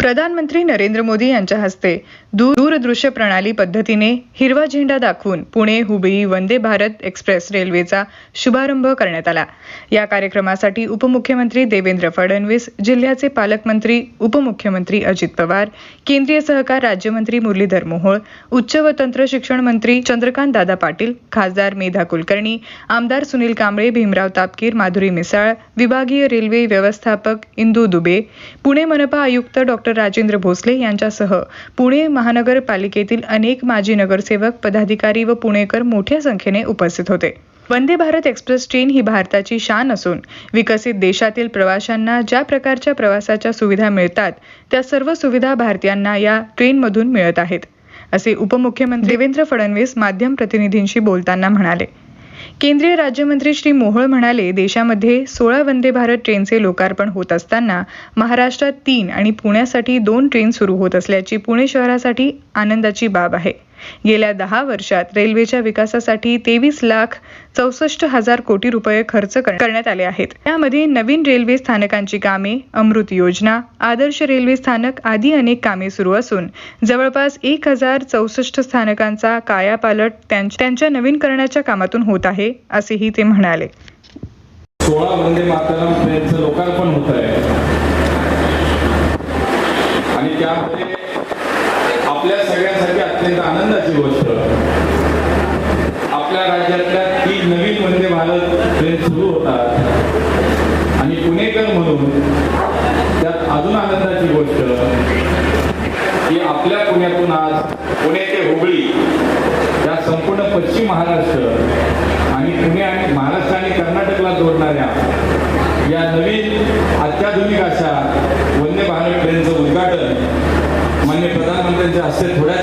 प्रधानमंत्री नरेंद्र मोदी यांच्या हस्ते दूरदृश्य प्रणाली पद्धतीने हिरवा झेंडा दाखवून पुणे हुबळी वंदे भारत एक्सप्रेस रेल्वेचा शुभारंभ करण्यात आला. या कार्यक्रमासाठी उपमुख्यमंत्री देवेंद्र फडणवीस जिल्ह्याचे पालकमंत्री उपमुख्यमंत्री अजित पवार केंद्रीय सहकार राज्यमंत्री मुरलीधर मोहोळ उच्च व तंत्र शिक्षण मंत्री चंद्रकांत दादा पाटील खासदार मेधा कुलकर्णी आमदार सुनील कांबळे भीमराव तापकीर माधुरी मिसाळ विभागीय रेल्वे व्यवस्थापक इंदू दुबे पुणे मनपा आयुक्त डॉक्टर राजेंद्र भोसले यांच्यासह पुणे महानगरपालिकेतील अनेक माजी नगरसेवक पदाधिकारी व पुणेकर मोठ्या संख्येने उपस्थित होते. वंदे भारत एक्सप्रेस ट्रेन ही भारताची शान असून विकसित देशातील प्रवाशांना ज्या प्रकारच्या प्रवासाच्या सुविधा मिळतात त्या सर्व सुविधा भारतीयांना या ट्रेनमधून मिळत आहेत असे उपमुख्यमंत्री देवेंद्र फडणवीस माध्यम प्रतिनिधींशी बोलताना म्हणाले. केंद्रीय राज्यमंत्री श्री मोहोळ म्हणाले देशामध्ये सोळा वंदे भारत ट्रेनचे लोकार्पण होत असताना महाराष्ट्रात तीन आणि पुण्यासाठी दोन ट्रेन सुरू होत असल्याची पुणे शहरासाठी आनंदाची बाब आहे. गेल्या दहा वर्षात रेल्वेच्या विकासासाठी तेवीस लाख चौसष्ट हजार कोटी रुपये खर्च करण्यात आले आहेत. त्यामध्ये नवीन रेल्वे स्थानकांची कामे अमृत योजना आदर्श रेल्वे स्थानक आदी अनेक कामे सुरू असून जवळपास एक हजार चौसष्ट स्थानकांचा कायापालट त्यांच्या नवीन नवीनकरणाच्या कामातून होत आहे असेही ते म्हणाले. सोळा वंदे मातरम ट्रेनचं लोकार्पण होत आहे आणि त्यामध्ये अत्यंत आनंदाची गोष्ट. आपल्या राज्यातल्या तीन नवीन वंदे भारत ट्रेन सुरू होतात. आणि पुणेकर म्हणून त्यात अजून आनंदाची गोष्ट की आपल्या पुण्यातून आज पुणे ते हुबळी या संपूर्ण पश्चिम महाराष्ट्र आणि पुणे आणि महाराष्ट्र आणि कर्नाटकला जोडणाऱ्या या नवीन अत्याधुनिक अशा वंदे भारत ट्रेनचं उद्घाटन मान्य प्रधानमंत्र्यांच्या हस्ते थोड्या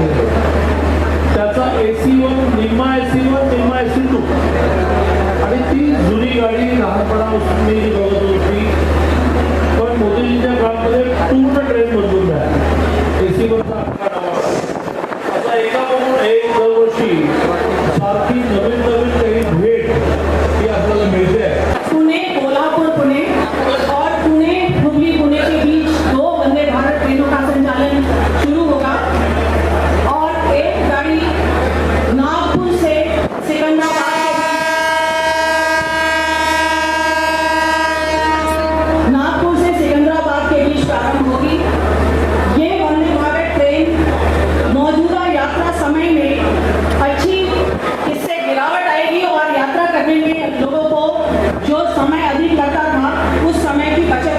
मिळतो त्याचा एसी वन निम्मा एसी वन निम्मा सी टू आणि ती जुनी गाडी लहानपणा मी बघत होती. पण मोदीजीच्या काळामध्ये पूर्ण ट्रेन बदलून झाली. ए सी आता एका बघून एक दरवर्षी सारखी नवीन नवीन Everybody,